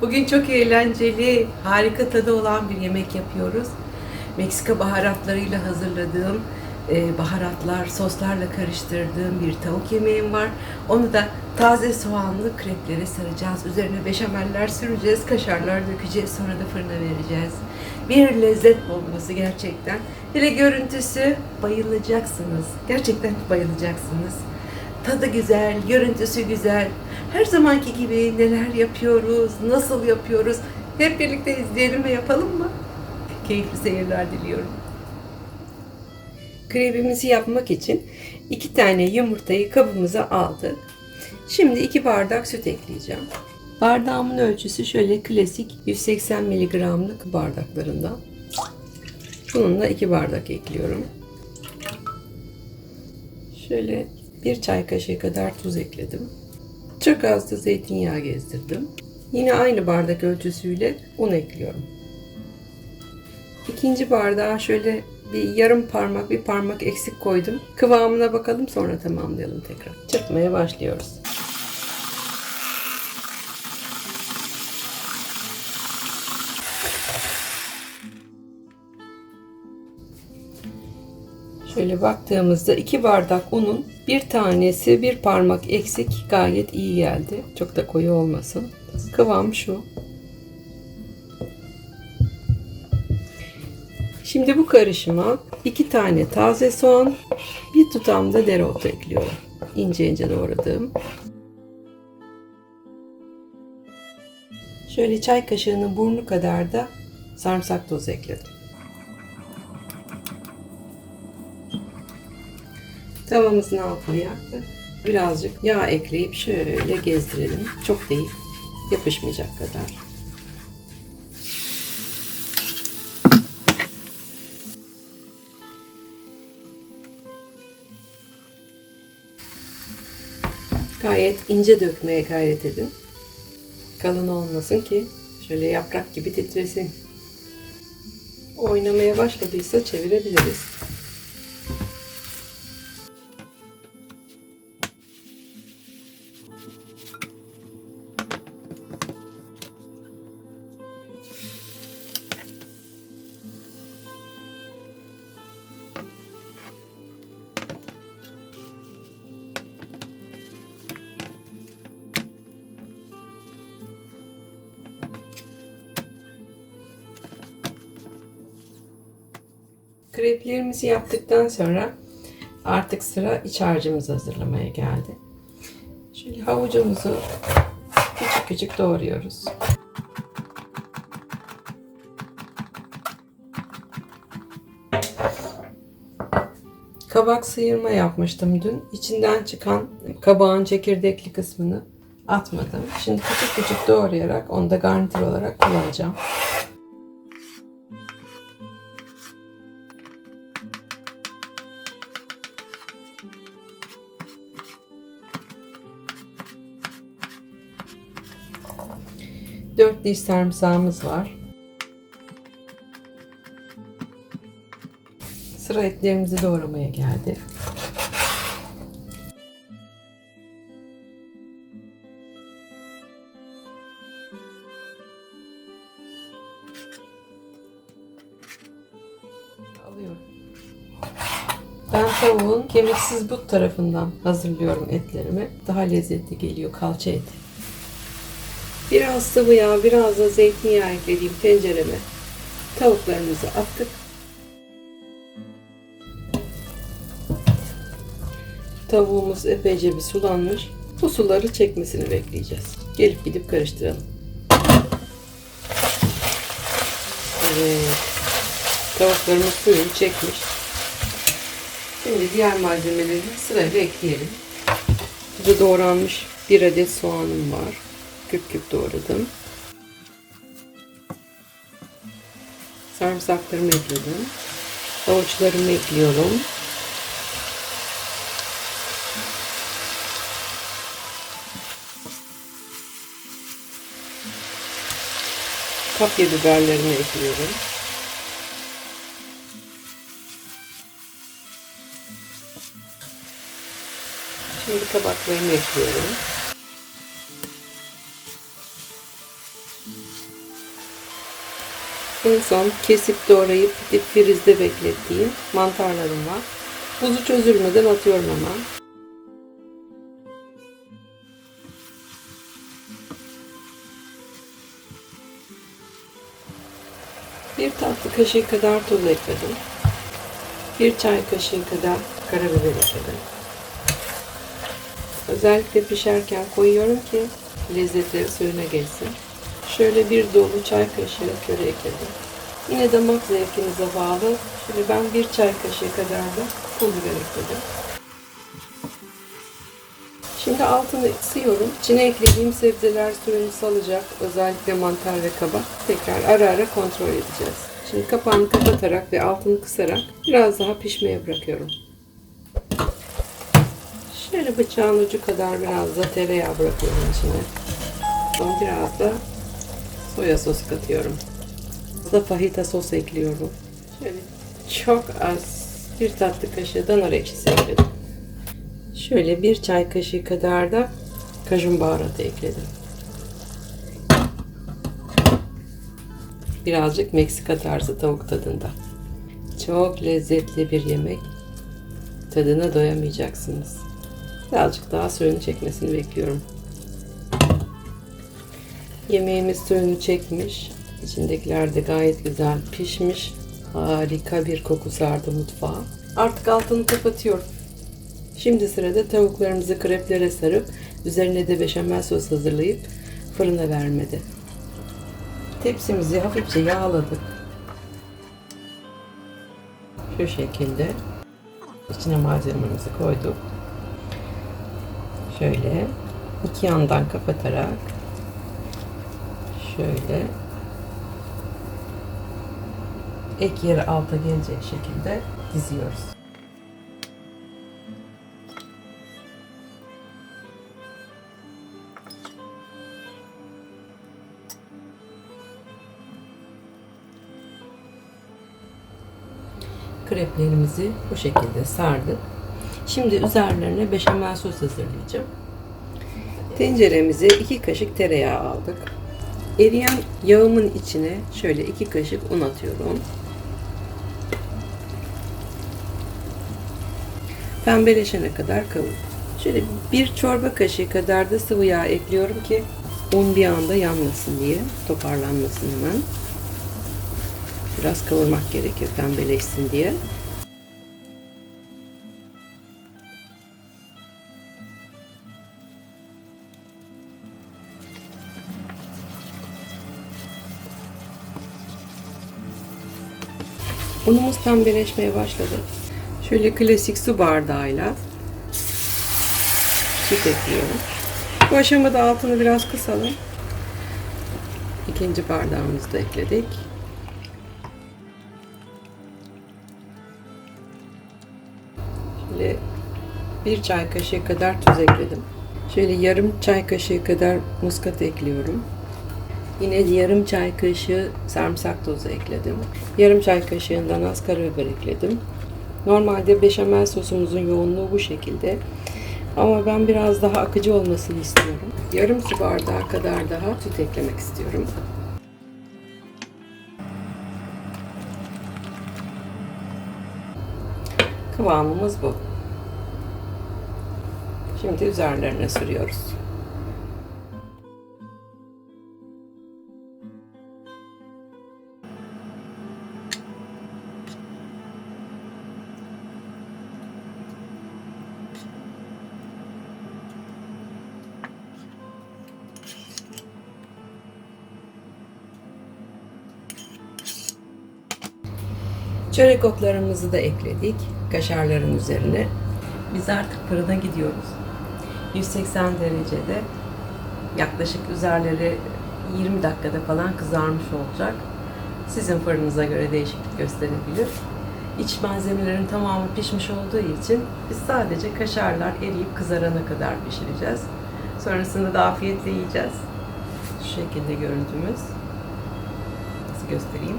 Bugün çok eğlenceli, harika tadı olan bir yemek yapıyoruz. Meksika baharatlarıyla hazırladığım, e, baharatlar, soslarla karıştırdığım bir tavuk yemeğim var. Onu da taze soğanlı kreplere saracağız. Üzerine beşameller süreceğiz, kaşarlar dökeceğiz, sonra da fırına vereceğiz. Bir lezzet bombası gerçekten. Hele görüntüsü bayılacaksınız. Gerçekten bayılacaksınız. Tadı güzel, görüntüsü güzel. Her zamanki gibi neler yapıyoruz, nasıl yapıyoruz hep birlikte izleyelim ve yapalım mı? Keyifli seyirler diliyorum. Krebimizi yapmak için iki tane yumurtayı kabımıza aldık. Şimdi iki bardak süt ekleyeceğim. Bardağımın ölçüsü şöyle klasik 180 miligramlık bardaklarından. Bununla iki bardak ekliyorum. Şöyle bir çay kaşığı kadar tuz ekledim. Çok az da zeytinyağı gezdirdim. Yine aynı bardak ölçüsüyle un ekliyorum. İkinci bardağa şöyle bir yarım parmak, bir parmak eksik koydum. Kıvamına bakalım sonra tamamlayalım tekrar. Çırpmaya başlıyoruz. Şöyle baktığımızda iki bardak unun bir tanesi bir parmak eksik gayet iyi geldi. Çok da koyu olmasın. Kıvam şu. Şimdi bu karışıma iki tane taze soğan, bir tutam da dereotu ekliyorum. İnce ince doğradığım. Şöyle çay kaşığının burnu kadar da sarımsak tozu ekledim. Tavamızın altını yaktık. Birazcık yağ ekleyip şöyle gezdirelim. Çok değil. Yapışmayacak kadar. Gayet ince dökmeye gayret edin. Kalın olmasın ki şöyle yaprak gibi titresin. Oynamaya başladıysa çevirebiliriz. Kreplerimizi yaptıktan sonra artık sıra iç harcımızı hazırlamaya geldi. Şöyle havucumuzu küçük küçük doğruyoruz. Kabak sıyırma yapmıştım dün. İçinden çıkan kabağın çekirdekli kısmını atmadım. Şimdi küçük küçük doğrayarak onu da garnitür olarak kullanacağım. Dört diş sarımsağımız var. Sıra etlerimizi doğramaya geldi. Alıyorum. Ben tavuğun kemiksiz but tarafından hazırlıyorum etlerimi. Daha lezzetli geliyor kalça eti. Biraz sıvı yağ, biraz da zeytinyağı eklediğim tencereme tavuklarımızı attık. Tavuğumuz epeyce bir sulanmış. Bu suları çekmesini bekleyeceğiz. Gelip gidip karıştıralım. Evet. Tavuklarımız suyunu çekmiş. Şimdi diğer malzemeleri sırayla ekleyelim. Burada doğranmış bir adet soğanım var küp küp doğradım. Sarımsaklarımı ekledim. Havuçlarımı ekliyorum. Kapya biberlerimi ekliyorum. Şimdi kabaklarımı ekliyorum. En son kesip doğrayıp dip frizde beklettiğim mantarlarım var. Buzu çözülmeden atıyorum hemen. Bir tatlı kaşığı kadar tuz ekledim. Bir çay kaşığı kadar karabiber ekledim. Özellikle pişerken koyuyorum ki lezzetleri suyuna geçsin. Şöyle bir dolu çay kaşığı köri ekledim. Yine damak zevkinize bağlı. Şöyle ben bir çay kaşığı kadar da pul biber ekledim. Şimdi altını ısıyorum. İçine eklediğim sebzeler suyunu salacak. Özellikle mantar ve kabak. Tekrar ara ara kontrol edeceğiz. Şimdi kapağını kapatarak ve altını kısarak biraz daha pişmeye bırakıyorum. Şöyle bıçağın ucu kadar biraz da tereyağı bırakıyorum içine. Son biraz da soya sos katıyorum. Da fajita sos ekliyorum. Şöyle çok az bir tatlı kaşığı da nar ekşisi ekledim. Şöyle bir çay kaşığı kadar da kajun baharatı ekledim. Birazcık Meksika tarzı tavuk tadında. Çok lezzetli bir yemek. Tadına doyamayacaksınız. Birazcık daha suyunu çekmesini bekliyorum. Yemeğimiz suyunu çekmiş. İçindekiler de gayet güzel pişmiş. Harika bir koku sardı mutfağa. Artık altını kapatıyorum. Şimdi sırada tavuklarımızı kreplere sarıp üzerine de beşamel sos hazırlayıp fırına vermedi. Tepsimizi hafifçe yağladık. Şu şekilde içine malzememizi koyduk. Şöyle iki yandan kapatarak şöyle ek yeri alta gelecek şekilde diziyoruz. Kreplerimizi bu şekilde sardık. Şimdi üzerlerine beşamel sos hazırlayacağım. Tenceremize iki kaşık tereyağı aldık. Eriyen yağımın içine şöyle iki kaşık un atıyorum. Pembeleşene kadar kavur. Şöyle bir çorba kaşığı kadar da sıvı yağ ekliyorum ki un bir anda yanmasın diye, toparlanmasın hemen. Biraz kavurmak gerekir pembeleşsin diye. Unumuz pembeleşmeye başladı. Şöyle klasik su bardağıyla süt ekliyorum. Bu aşamada altını biraz kısalım. İkinci bardağımızı da ekledik. Şöyle bir çay kaşığı kadar tuz ekledim. Şöyle yarım çay kaşığı kadar muskat ekliyorum. Yine yarım çay kaşığı sarımsak tozu ekledim. Yarım çay kaşığından az karabiber ekledim. Normalde beşamel sosumuzun yoğunluğu bu şekilde. Ama ben biraz daha akıcı olmasını istiyorum. Yarım su bardağı kadar daha süt eklemek istiyorum. Kıvamımız bu. Şimdi üzerlerine sürüyoruz. Çörek otlarımızı da ekledik kaşarların üzerine. Biz artık fırına gidiyoruz. 180 derecede yaklaşık üzerleri 20 dakikada falan kızarmış olacak. Sizin fırınıza göre değişiklik gösterebilir. İç malzemelerin tamamı pişmiş olduğu için biz sadece kaşarlar eriyip kızarana kadar pişireceğiz. Sonrasında da afiyetle yiyeceğiz. Şu şekilde görüntümüz. Nasıl göstereyim?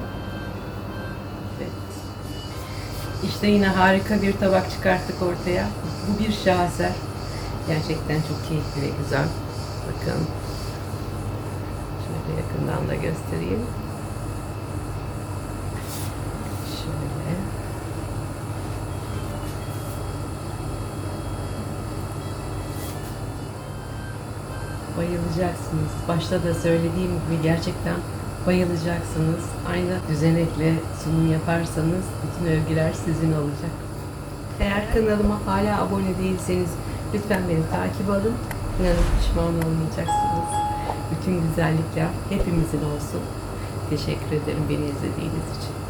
İşte yine harika bir tabak çıkarttık ortaya. Bu bir şaheser. Gerçekten çok keyifli ve güzel. Bakın. Şöyle yakından da göstereyim. Şöyle. Bayılacaksınız. Başta da söylediğim gibi gerçekten bayılacaksınız. Aynı düzenekle sunum yaparsanız bütün övgüler sizin olacak. Eğer kanalıma hala abone değilseniz lütfen beni takip alın. İnanın pişman olmayacaksınız. Bütün güzellikler hepimizin olsun. Teşekkür ederim beni izlediğiniz için.